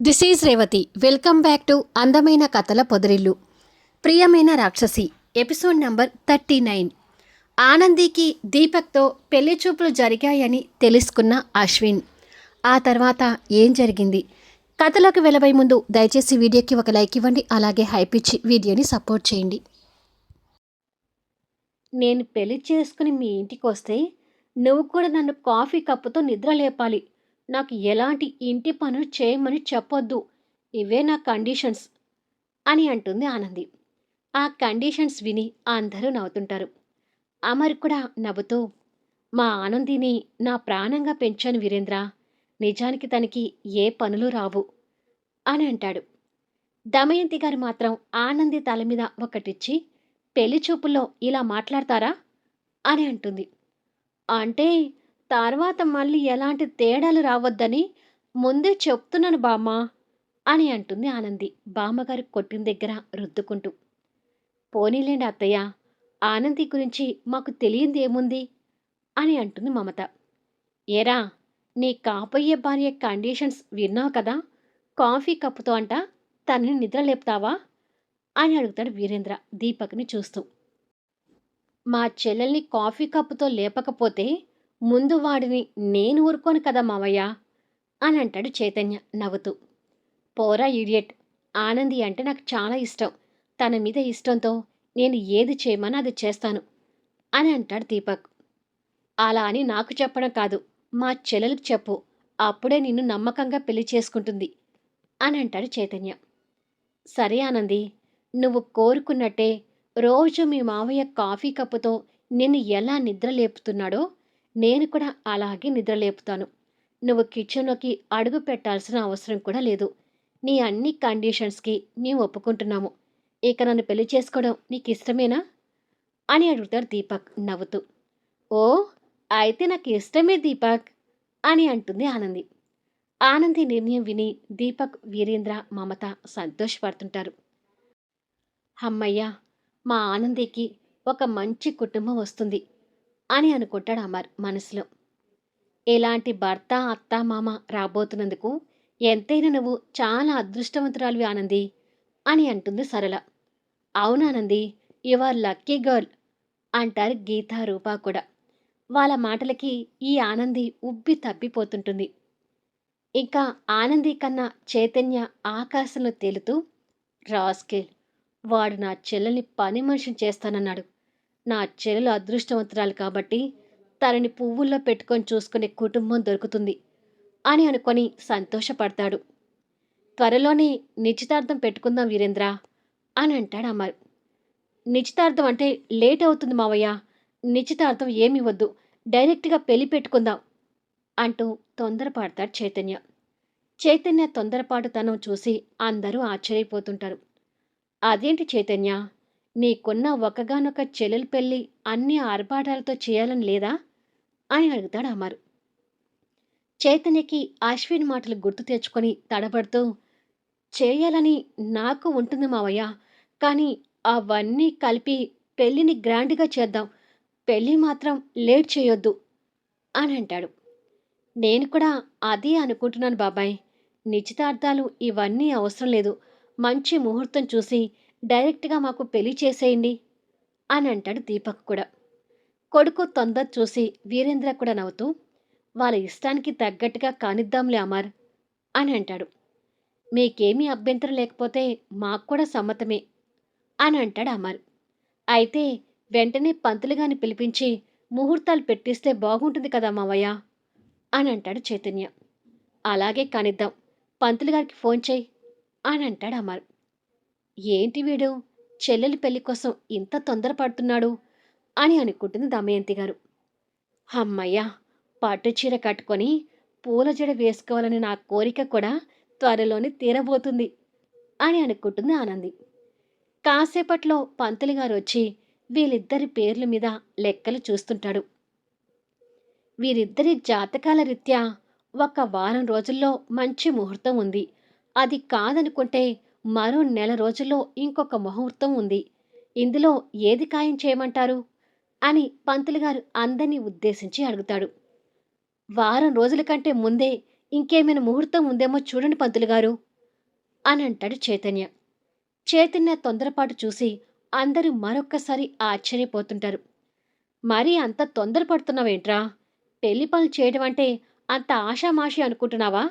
This is Revathi welcome back to అందమైన కథల పొదరిల్లు ప్రియమైన రాక్షసి ఎపిసోడ్ నంబర్ థర్టీ నైన్ ఆనందికి దీపక్తో పెళ్ళి చూపులు జరిగాయని తెలుసుకున్న అశ్విన్ ఆ తర్వాత ఏం జరిగింది కథలోకి వెళ్ళబోయే ముందు దయచేసి వీడియోకి ఒక లైక్ ఇవ్వండి అలాగే హైప్ ఇచ్చి వీడియోని సపోర్ట్ చేయండి నేను పెళ్ళి చేసుకుని మీ ఇంటికి వస్తే నువ్వు కూడా నన్ను కాఫీ కప్పుతో నిద్ర లేపాలి నాకు ఎలాంటి ఇంటి పనులు చేయమని చెప్పొద్దు. ఇవే నా కండిషన్స్ అని అంటుంది ఆనంది. ఆ కండిషన్స్ విని అందరూ నవ్వుతుంటారు. అమర్ కూడా నవ్వుతూ మా ఆనందిని నా ప్రాణంగా పెంచాను వీరేంద్ర. నిజానికి తనకి ఏ పనులు రావు అని అంటాడు. దమయంతి గారు మాత్రం ఆనంది తల మీద ఒకటిచ్చి పెళ్ళి చూపుల్లో ఇలా మాట్లాడతారా అని అంటుంది. అంటే తర్వాత మళ్ళీ ఎలాంటి తేడాలు రావద్దని ముందే చెప్తున్నాను బామ్మ అని అంటుంది ఆనంది. బామ్మగారు కొట్టిన దగ్గర రుద్దుకుంటూ. పోనీలేండి అత్తయ్య ఆనంది గురించి మాకు తెలియంది ఏముంది? అని అంటుంది మమత. ఏరా నీ కాపోయే భార్య కండిషన్స్ విన్నావు కదా? కాఫీ కప్పుతో అంట తనని నిద్ర లేపుతావా? అని అడుగుతాడు వీరేంద్ర దీపక్ని చూస్తూ. మా చెల్లెల్ని కాఫీ కప్పుతో లేపకపోతే ముందు వాడిని నేను ఊరుకోను కదా మావయ్య? అని అంటాడు చైతన్య నవ్వుతూ. పోరా ఇడియట్ ఆనంది అంటే నాకు చాలా ఇష్టం. తన మీద ఇష్టంతో నేను ఏది చేయమని అది చేస్తాను అని అంటాడు దీపక్. అలా అని నాకు చెప్పడం కాదు మా చెల్లెలకు చెప్పు. అప్పుడే నిన్ను నమ్మకంగా పెళ్ళి చేసుకుంటుంది అని అంటాడు చైతన్య. సరే ఆనంది నువ్వు కోరుకున్నట్టే రోజు మీ మావయ్య కాఫీ కప్పుతో నిన్ను ఎలా నిద్ర లేపుతున్నాడో నేను కూడా అలాగే నిద్ర లేపుతాను నువ్వు కిచెన్లోకి అడుగు పెట్టాల్సిన అవసరం కూడా లేదు. నీ అన్ని కండిషన్స్కి మేము ఒప్పుకుంటున్నాము. ఇక నన్ను పెళ్ళి చేసుకోవడం నీకు ఇష్టమేనా? అని అడుగుతాడు దీపక్ నవ్వుతూ. ఓ అయితే నాకు ఇష్టమే దీపక్ అని అంటుంది ఆనంది. ఆనంది నిర్ణయం విని దీపక్ వీరేంద్ర మమత సంతోషపడుతుంటారు. అమ్మయ్య మా ఆనందికి ఒక మంచి కుటుంబం వస్తుంది. అని అనుకుంటాడు అమర్ మనసులో. ఎలాంటి భర్త అత్త మామ రాబోతున్నందుకు ఎంతైనా నువ్వు చాలా అదృష్టవంతురాలివి ఆనంది అని అంటుంది సరళ. అవునానంది యు ఆర్ లక్కీ గర్ల్ అంటారు గీతా రూపా కూడా. వాళ్ళ మాటలకి ఈ ఆనంది ఉబ్బి తప్పిపోతుంటుంది ఇంకా ఆనంది కన్నా చైతన్య ఆకాశంలో తేలుతూ రాస్కేల్ వాడు నా చెల్లెల్ని పని మనిషిని చేస్తానన్నాడు. నా చెల్లెలు అదృష్టవంతురాలు కాబట్టి తనని పువ్వుల్లో పెట్టుకొని చూసుకునే కుటుంబం దొరుకుతుంది అని అనుకొని సంతోషపడతాడు. త్వరలోనే నిశ్చితార్థం పెట్టుకుందాం వీరేంద్ర అని అంటాడు అమర్. నిశ్చితార్థం అంటే లేట్ అవుతుంది మావయ్య. నిశ్చితార్థం ఏమి వద్దు. డైరెక్ట్గా పెళ్ళి పెట్టుకుందాం అంటూ తొందరపడతాడు చైతన్య. చైతన్య తొందరపాటుతనం చూసి అందరూ ఆశ్చర్యపోతుంటారు. అదేంటి చైతన్య? నీకున్న ఒకగానొక చెల్లెలు పెళ్ళి అన్ని ఆర్భాటాలతో చేయాలని లేదా? అని అడుగుతాడు అమరు. చైతన్యకి అశ్విన్ మాటలు గుర్తు తెచ్చుకొని తడబడుతూ చేయాలని నాకు ఉంటుంది మావయ్య కానీ అవన్నీ కలిపి పెళ్ళిని గ్రాండ్గా చేద్దాం. పెళ్ళి మాత్రం లేట్ చేయొద్దు అని అంటాడు. నేను కూడా అదే అనుకుంటున్నాను బాబాయ్. నిశ్చితార్థాలు ఇవన్నీ అవసరం లేదు. మంచి ముహూర్తం చూసి డైరెక్ట్గా మాకు పెళ్ళి చేసేయండి అని అంటాడు దీపక్ కూడా. కొడుకు తొందర చూసి వీరేంద్ర కూడా నవ్వుతూ వాళ్ళ ఇష్టానికి తగ్గట్టుగా కానిద్దాంలే అమర్ అని అంటాడు. మీకేమీ అభ్యంతరం లేకపోతే మాకు కూడా సమ్మతమే అని అంటాడు అమర్. అయితే వెంటనే పంతులుగాని పిలిపించి ముహూర్తాలు పెట్టిస్తే బాగుంటుంది కదా మావయ్య అని అంటాడు చైతన్య. అలాగే కానిద్దాం పంతులు గారికి ఫోన్ చేయి అని అంటాడు అమర్. ఏంటి వీడు? చెల్లెలి పెళ్ళి కోసం ఇంత తొందరపడుతున్నాడు? అని అనుకుంటుంది దమయంతి గారు. అమ్మయ్య పట్టు చీర కట్టుకొని పూల జడ వేసుకోవాలని నా కోరిక కూడా త్వరలోనే తీరబోతుంది అని అనుకుంటుంది ఆనంది. కాసేపట్లో పంతులు గారు వచ్చి వీళ్ళిద్దరి పేర్ల మీద లెక్కలు చూస్తుంటాడు. వీరిద్దరి జాతకాల రీత్యా ఒక వారం రోజుల్లో మంచి ముహూర్తం ఉంది. అది కాదనుకుంటే మరో నెల రోజుల్లో ఇంకొక ముహూర్తం ఉంది. ఇందులో ఏది ఖాయం చేయమంటారు? అని పంతులుగారు అందరినీ ఉద్దేశించి అడుగుతాడు. వారం రోజుల కంటే ముందే ఇంకేమైనా ముహూర్తం ఉందేమో చూడండి పంతులుగారు అని అంటాడు చైతన్య. చైతన్య తొందరపాటు చూసి అందరూ మరొక్కసారి ఆశ్చర్యపోతుంటారు. మరీ అంత తొందరపడుతున్నావేంట్రా? పెళ్ళి పనులు చేయడం అంటే అంత ఆషామాషి అనుకుంటున్నావా?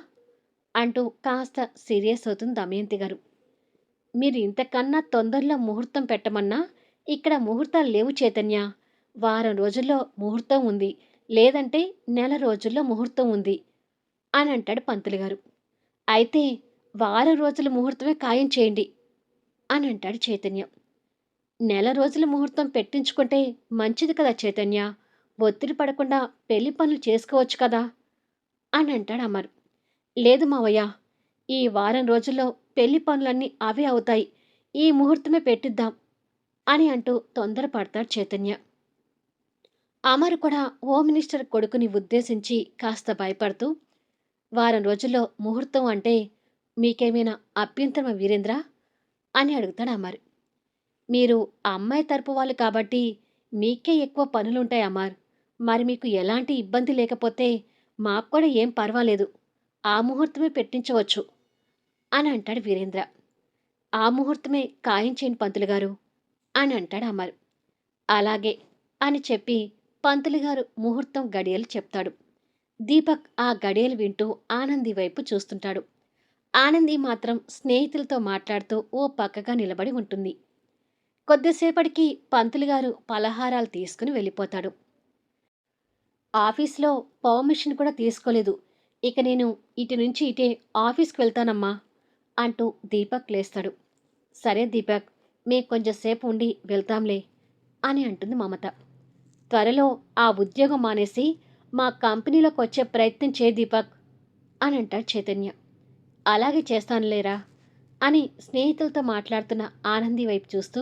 అంటూ కాస్త సీరియస్ అవుతుంది దమయంతి గారు. మీరు ఇంతకన్నా తొందరలో ముహూర్తం పెట్టమన్నా ఇక్కడ ముహూర్తాలు లేవు చైతన్య. వారం రోజుల్లో ముహూర్తం ఉంది. లేదంటే నెల రోజుల్లో ముహూర్తం ఉంది అని అంటాడు పంతులు గారు. అయితే వారం రోజుల ముహూర్తమే ఖాయం చేయండి అని అంటాడు చైతన్య. నెల రోజుల ముహూర్తం పెట్టించుకుంటే మంచిది కదా చైతన్య. ఒత్తిడి పడకుండా పెళ్ళి పనులు చేసుకోవచ్చు కదా అని అంటాడు అమర్. లేదు మావయ్య ఈ వారం రోజుల్లో పెళ్ళి పనులన్నీ అవే అవుతాయి. ఈ ముహూర్తమే పెట్టిద్దాం అని అంటూ తొందరపడతాడు చైతన్య. అమర్ కూడా హోమ్ మినిస్టర్ కొడుకుని ఉద్దేశించి కాస్త భయపడుతూ వారం రోజుల్లో ముహూర్తం అంటే మీకేమైనా అభ్యంతరమా వీరేంద్ర? అని అడుగుతాడు అమర్. మీరు అమ్మాయి తరపు వాళ్ళు కాబట్టి మీకే ఎక్కువ పనులుంటాయి అమర్. మరి మీకు ఎలాంటి ఇబ్బంది లేకపోతే మాకు కూడా ఏం పర్వాలేదు. ఆ ముహూర్తమే పెట్టించవచ్చు. అని అంటాడు వీరేంద్ర. ఆ ముహూర్తమే ఖాయం చేయని పంతులు గారు అని అంటాడు అమర్. అలాగే అని చెప్పి పంతులు గారు ముహూర్తం గడియలు చెప్తాడు. దీపక్ ఆ గడియలు వింటూ ఆనంది వైపు చూస్తుంటాడు. ఆనంది మాత్రం స్నేహితులతో మాట్లాడుతూ ఓ పక్కగా నిలబడి ఉంటుంది. కొద్దిసేపటికి పంతులు గారు పలహారాలు తీసుకుని వెళ్ళిపోతాడు. ఆఫీస్లో పర్మిషన్ కూడా తీసుకోలేదు. ఇక నేను ఇటు నుంచి ఇటే ఆఫీస్కి వెళ్తానమ్మా. అంటూ దీపక్ లేస్తాడు. సరే దీపక్ మే కొంచెంసేపు ఉండి వెళ్తాంలే అని అంటుంది మమత. త్వరలో ఆ ఉద్యోగం మానేసి మా కంపెనీలోకి వచ్చే ప్రయత్నం చే దీపక్ అని అంటాడు చైతన్య. అలాగే చేస్తానులేరా అని స్నేహితులతో మాట్లాడుతున్న ఆనంది వైపు చూస్తూ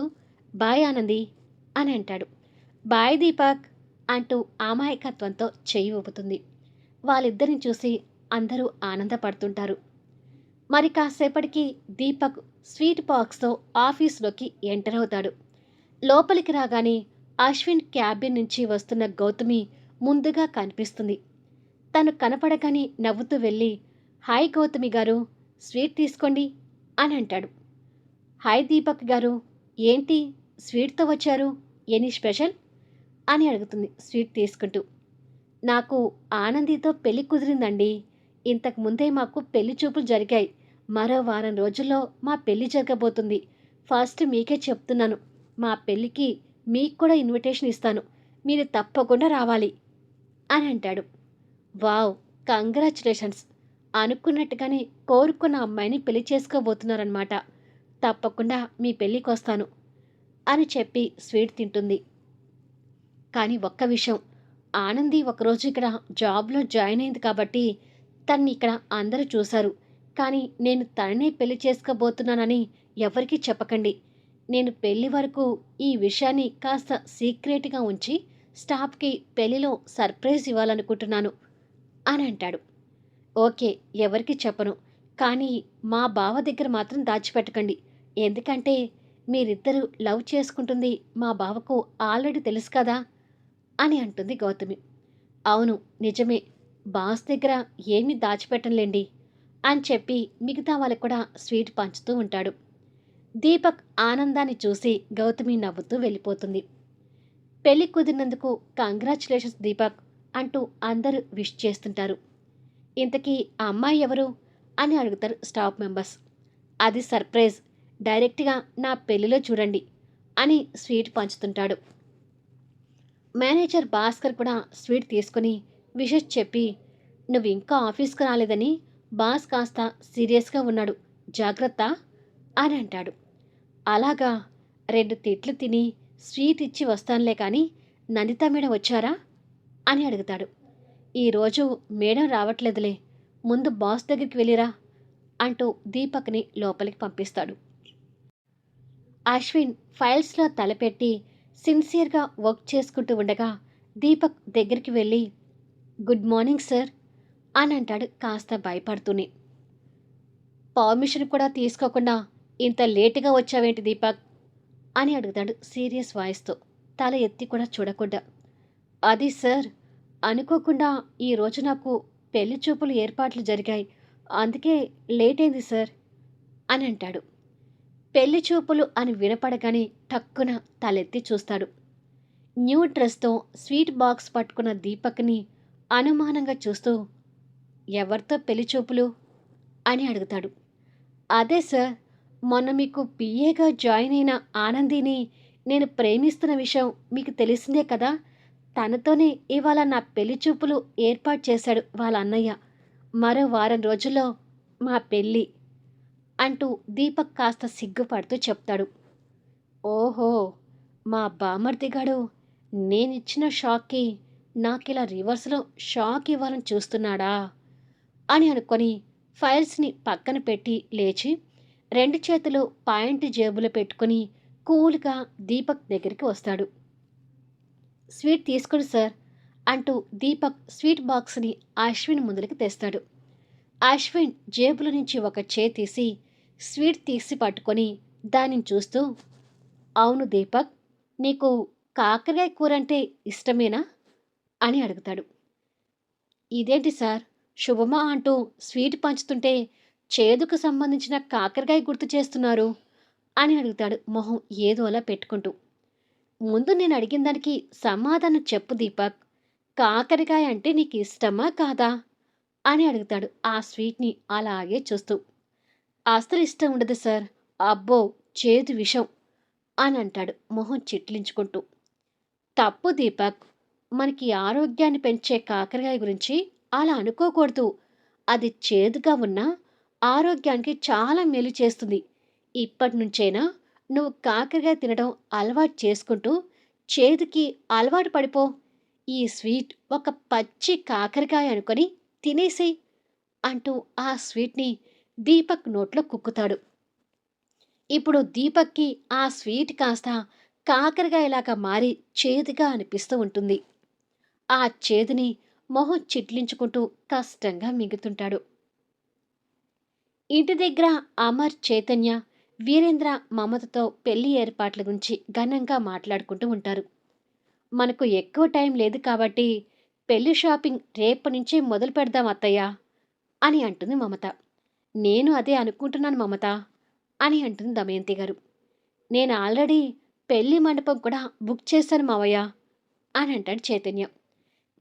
బాయ్ ఆనంది అని అంటాడు. బాయ్ దీపక్ అంటూ అమాయకత్వంతో చెయ్యి ఊపుతుంది. వాళ్ళిద్దరిని చూసి అందరూ ఆనందపడుతుంటారు. మరి కాసేపటికి దీపక్ స్వీట్ బాక్స్తో ఆఫీసులోకి ఎంటర్ అవుతాడు. లోపలికి రాగానే అశ్విన్ క్యాబిన్ నుంచి వస్తున్న గౌతమి ముందుగా కనిపిస్తుంది. తను కనపడగానే నవ్వుతూ వెళ్ళి హాయ్ గౌతమి గారు స్వీట్ తీసుకోండి అని అంటాడు. హాయ్ దీపక్ గారు ఏంటి స్వీట్తో వచ్చారు? Any special? అని అడుగుతుంది స్వీట్ తీసుకుంటూ. నాకు ఆనందితో పెళ్ళి కుదిరిందండి. ఇంతకు ముందే మాకు పెళ్ళి చూపులు జరిగాయి. మరో వారం రోజుల్లో మా పెళ్ళి జరగబోతుంది. ఫస్ట్ మీకే చెప్తున్నాను. మా పెళ్ళికి మీకు కూడా ఇన్విటేషన్ ఇస్తాను. మీరు తప్పకుండా రావాలి అని అంటాడు. Wow congratulations. అనుకున్నట్టుగానే కోరుకున్న అమ్మాయిని పెళ్ళి చేసుకోబోతున్నారనమాట తప్పకుండా మీ పెళ్ళికి వస్తాను అని చెప్పి స్వీట్ తింటుంది. కానీ ఒక్క విషయం. ఆనంది ఒకరోజు ఇక్కడ జాబ్లో జాయిన్ అయింది కాబట్టి తన్ని ఇక్కడ అందరూ చూశారు. కానీ నేను తననే పెళ్ళి చేసుకోబోతున్నానని ఎవరికీ చెప్పకండి. నేను పెళ్ళి వరకు ఈ విషయాన్ని కాస్త సీక్రెట్గా ఉంచి స్టాఫ్కి పెళ్ళిలో సర్ప్రైజ్ ఇవ్వాలనుకుంటున్నాను అని అంటాడు. ఓకే ఎవరికి చెప్పను. కానీ మా బావ దగ్గర మాత్రం దాచిపెట్టకండి. ఎందుకంటే మీరిద్దరూ లవ్ చేసుకుంటుంది మా బావకు ఆల్రెడీ తెలుసు కదా అని అంటుంది గౌతమి. అవును నిజమే. బాస్ దగ్గర ఏమీ దాచిపెట్టంలేండి అని చెప్పి మిగతా వాళ్ళకు కూడా స్వీట్ పంచుతూ ఉంటాడు. దీపక్ ఆనందాన్ని చూసి గౌతమి నవ్వుతూ వెళ్ళిపోతుంది. పెళ్ళి కుదిరినందుకు కంగ్రాచులేషన్స్ దీపక్ అంటూ అందరూ విష్ చేస్తుంటారు. ఇంతకీ ఆ అమ్మాయి ఎవరు? అని అడుగుతారు స్టాఫ్ మెంబర్స్. అది సర్ప్రైజ్. డైరెక్ట్గా నా పెళ్ళిలో చూడండి అని స్వీట్ పంచుతుంటాడు. మేనేజర్ భాస్కర్ కూడా స్వీట్ తీసుకుని విషెస్ చెప్పి నువ్వు ఇంకా ఆఫీస్కి రాలేదని బాస్ కాస్త సీరియస్గా ఉన్నాడు. జాగ్రత్త అని అంటాడు. అలాగా? రెండు తిట్లు తిని స్వీట్ ఇచ్చి వస్తానులే కానీ నందిత మేడం వచ్చారా? అని అడుగుతాడు. ఈరోజు మేడం రావట్లేదులే. ముందు బాస్ దగ్గరికి వెళ్ళిరా అంటూ దీపక్ని లోపలికి పంపిస్తాడు. అశ్విన్ ఫైల్స్లో తలపెట్టి సిన్సియర్గా వర్క్ చేసుకుంటూ ఉండగా దీపక్ దగ్గరికి వెళ్ళి గుడ్ మార్నింగ్ సార్. అని అంటాడు కాస్త భయపడుతూనే. పర్మిషన్ కూడా తీసుకోకుండా ఇంత లేటుగా వచ్చావేంటి దీపక్? అని అడుగుతాడు సీరియస్ వాయిస్తో తల ఎత్తి కూడా చూడకుండా. అది సార్ అనుకోకుండా ఈరోజు నాకు పెళ్ళి చూపులు ఏర్పాట్లు జరిగాయి. అందుకే లేట్ అయింది సార్ అని అంటాడు. పెళ్ళి చూపులు అని వినపడగానే టక్కున తలెత్తి చూస్తాడు. న్యూ డ్రెస్తో స్వీట్ బాక్స్ పట్టుకున్న దీపక్ని అనుమానంగా చూస్తూ ఎవరితో పెళ్ళి చూపులు? అని అడుగుతాడు. అదే సార్ మొన్న మీకు పిఏగా జాయిన్ అయిన ఆనందిని నేను ప్రేమిస్తున్న విషయం మీకు తెలిసిందే కదా? తనతోనే ఇవాళ నా పెళ్ళి చూపులు ఏర్పాటు చేశాడు వాళ్ళ అన్నయ్య. మరో వారం రోజుల్లో మా పెళ్ళి అంటూ దీపక్ కాస్త సిగ్గుపడుతూ చెప్తాడు. ఓహో మా బామర్దిగాడు నేనిచ్చిన షాక్కి నాకు ఇలా రివర్స్లో షాక్ ఇవ్వాలని చూస్తున్నాడా? అని అనుకొని ఫైల్స్ని పక్కన పెట్టి లేచి రెండు చేతులు పాయింట్ జేబులో పెట్టుకుని కూల్గా దీపక్ దగ్గరికి వస్తాడు. స్వీట్ తీసుకోండి సార్ అంటూ దీపక్ స్వీట్ బాక్స్ని అశ్విన్ ముందరికి తెస్తాడు. అశ్విన్ జేబుల నుంచి ఒక చే తీసి స్వీట్ తీసి పట్టుకొని దానిని చూస్తూ అవును దీపక్ నీకు కాకరకాయ కూర అంటే ఇష్టమేనా? అని అడుగుతాడు. ఇదేంటి సార్? శుభమా అంటూ స్వీట్ పంచుతుంటే చేదుకు సంబంధించిన కాకరకాయ గుర్తు చేస్తున్నారు అని అడుగుతాడు మొహం ఏదోలా పెట్టుకుంటూ. ముందు నేను అడిగిన దానికి సమాధానం చెప్పు దీపక్. కాకరకాయ అంటే నీకు ఇష్టమా కాదా? అని అడుగుతాడు ఆ స్వీట్ని అలాగే చూస్తూ. అసలు ఇష్టం ఉండదు సార్. అబ్బో చేదు విషం అని అంటాడు మొహం చిట్లించుకుంటూ. తప్పు దీపక్. మనకి ఆరోగ్యాన్ని పెంచే కాకరకాయ గురించి అలా అనుకోకూడదు. అది చేదుగా ఉన్నా ఆరోగ్యానికి చాలా మేలు చేస్తుంది. ఇప్పటి నుంచైనా నువ్వు కాకరకాయ తినడం అలవాటు చేసుకుంటూ చేదుకి అలవాటు పడిపో. ఈ స్వీట్ ఒక పచ్చి కాకరకాయ అనుకొని తినేసేయ్ అంటూ ఆ స్వీట్ని దీపక్ నోట్లో కుక్కుతాడు. ఇప్పుడు దీపక్కి ఆ స్వీట్ కాస్త కాకరకాయలాగా మారి చేదుగా అనిపిస్తూ ఉంటుంది. ఆ చేదుని మొహం చిట్లించుకుంటూ కష్టంగా మిగుతుంటాడు. ఇంటి దగ్గర అమర్ చైతన్య వీరేంద్ర మమతతో పెళ్ళి ఏర్పాట్ల గురించి ఘనంగా మాట్లాడుకుంటూ ఉంటారు. మనకు ఎక్కువ టైం లేదు కాబట్టి పెళ్ళి షాపింగ్ రేపటి నుంచి మొదలు పెడదాం అత్తయ్య అని అంటుంది మమత. నేను అదే అనుకుంటున్నాను మమత అని అంటుంది దమయంతి గారు. నేను ఆల్రెడీ పెళ్ళి మండపం కూడా బుక్ చేశాను మావయ్య అని అంటాడు చైతన్య.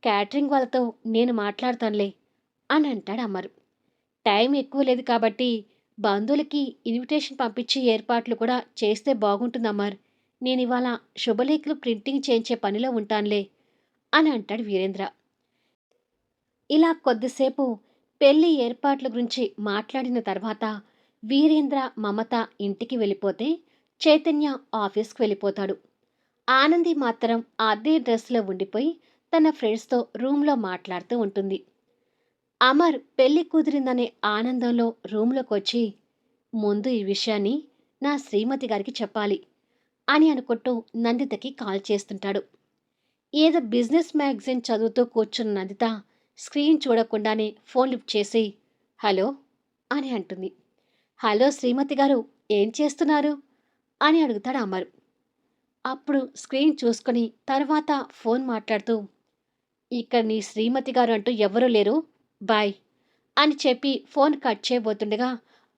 క్యాటరింగ్ వాళ్ళతో నేను మాట్లాడతానులే అని అంటాడు అమర్. టైం ఎక్కువ లేదు కాబట్టి బంధువులకి ఇన్విటేషన్ పంపించే ఏర్పాట్లు కూడా చేస్తే బాగుంటుంది అమర్. నేను ఇవాళ శుభలేఖలు ప్రింటింగ్ చేయించే పనిలో ఉంటానులే అని అంటాడు వీరేంద్ర. ఇలా కొద్దిసేపు పెళ్ళి ఏర్పాట్ల గురించి మాట్లాడిన తర్వాత వీరేంద్ర మమత ఇంటికి వెళ్ళిపోతే చైతన్య ఆఫీస్కి వెళ్ళిపోతాడు. ఆనంది మాత్రం అదే డ్రెస్లో ఉండిపోయి తన ఫ్రెండ్స్తో రూమ్లో మాట్లాడుతూ ఉంటుంది. అమర్ పెళ్ళి కుదిరిందనే ఆనందంలో రూమ్లోకి వచ్చి ముందు ఈ విషయాన్ని నా శ్రీమతి గారికి చెప్పాలి అని అనుకుంటూ నందితకి కాల్ చేస్తుంటాడు. ఏదో బిజినెస్ మ్యాగజైన్ చదువుతూ కూర్చున్న నందిత స్క్రీన్ చూడకుండానే ఫోన్ లిఫ్ట్ చేసి హలో అని అంటుంది. హలో శ్రీమతి గారు ఏం చేస్తున్నారు? అని అడుగుతాడు అమర్. అప్పుడు స్క్రీన్ చూసుకొని తర్వాత ఫోన్ మాట్లాడుతూ ఇక్కడ నీ శ్రీమతి గారు అంటూ ఎవరూ లేరు. బాయ్ అని చెప్పి ఫోన్ కట్ చేయబోతుండగా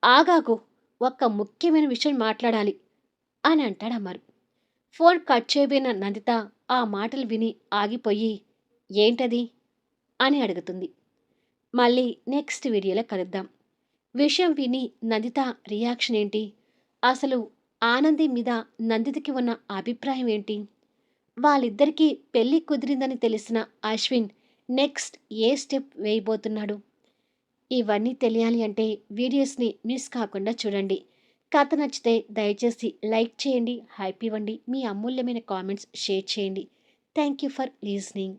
ఆగాకు ఒక్క ముఖ్యమైన విషయం మాట్లాడాలి అని అంటాడు అమర్. ఫోన్ కట్ చేయబోయిన నందిత ఆ మాటలు విని ఆగిపోయి ఏంటది? అని అడుగుతుంది. మళ్ళీ నెక్స్ట్ వీడియోలో కలుద్దాం. విషయం విని నందిత రియాక్షన్ ఏంటి? అసలు ఆనంది మీద నందితకి ఉన్న అభిప్రాయం ఏంటి? వాళ్ళిద్దరికీ పెళ్ళి కుదిరిందని తెలిసిన అశ్విన్ నెక్స్ట్ ఏ స్టెప్ వేయబోతున్నాడు? ఇవన్నీ తెలియాలి అంటే వీడియోస్ని మిస్ కాకుండా చూడండి. కథ నచ్చితే దయచేసి లైక్ చేయండి హ్యాపీ ఇవ్వండి మీ అమూల్యమైన కామెంట్స్ షేర్ చేయండి. Thank you for listening.